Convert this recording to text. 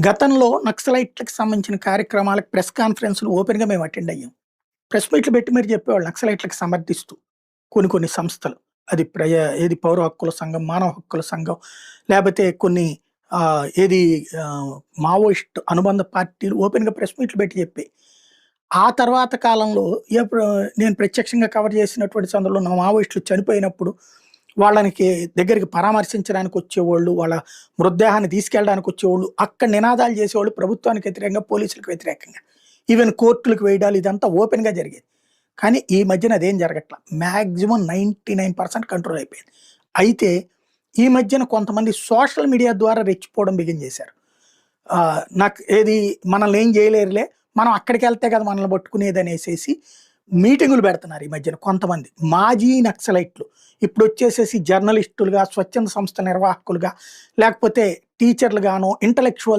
గతంలో నక్సలైట్లకు సంబంధించిన కార్యక్రమాలకు ప్రెస్ కాన్ఫరెన్స్‌లు ఓపెన్‌గా మేము అటెండ్ అయ్యాం. ప్రెస్ మీట్‌లు పెట్టి మీరు చెప్పేవాళ్ళు నక్సలైట్లకు సమర్థిస్తూ. కొన్ని కొన్ని సంస్థలు. అది ప్రయ ఏది పౌర హక్కుల సంఘం, మానవ హక్కుల సంఘం లేకపోతే కొన్ని ఏది మావోయిస్ట్ అనుబంధ పార్టీలు ఓపెన్‌గా ప్రెస్ మీట్‌లు పెట్టి చెప్పి ఆ తర్వాత కాలంలో ఏ నేను ప్రత్యక్షంగా కవర్ చేసినటువంటి సందర్భంలో నా మావోయిస్టులు చనిపోయినప్పుడు వాళ్ళనికి దగ్గరికి పరామర్శించడానికి వచ్చేవాళ్ళు వాళ్ళ మృతదేహాన్ని తీసుకెళ్ళడానికి వచ్చేవాళ్ళు అక్కడ నినాదాలు చేసేవాళ్ళు ప్రభుత్వానికి వ్యతిరేకంగా, పోలీసులకు వ్యతిరేకంగా. ఈవెన్ కోర్టులకు వేయడాలు ఇదంతా ఓపెన్‌గా జరిగేది. కానీ ఈ మధ్యన అదేం జరగట్ల. మాక్సిమం 99% కంట్రోల్ అయిపోయింది. అయితే ఈ మధ్యన కొంతమంది సోషల్ మీడియా ద్వారా రెచ్చిపోవడం బిగిన్ చేశారు. నాకు ఏది మనల్ని ఏం చేయలేరులే. మనం అక్కడికి వెళ్తే కదా మనల్ని పట్టుకునేది అనేసేసి మీటింగులు పెడుతున్నారు ఈ మధ్యన కొంతమంది. మాజీ నక్సలైట్లు ఇప్పుడు వచ్చేసేసి జర్నలిస్టులుగా, స్వచ్ఛంద సంస్థ నిర్వాహకులుగా, లేకపోతే టీచర్లుగానో, ఇంటలెక్చువల్స్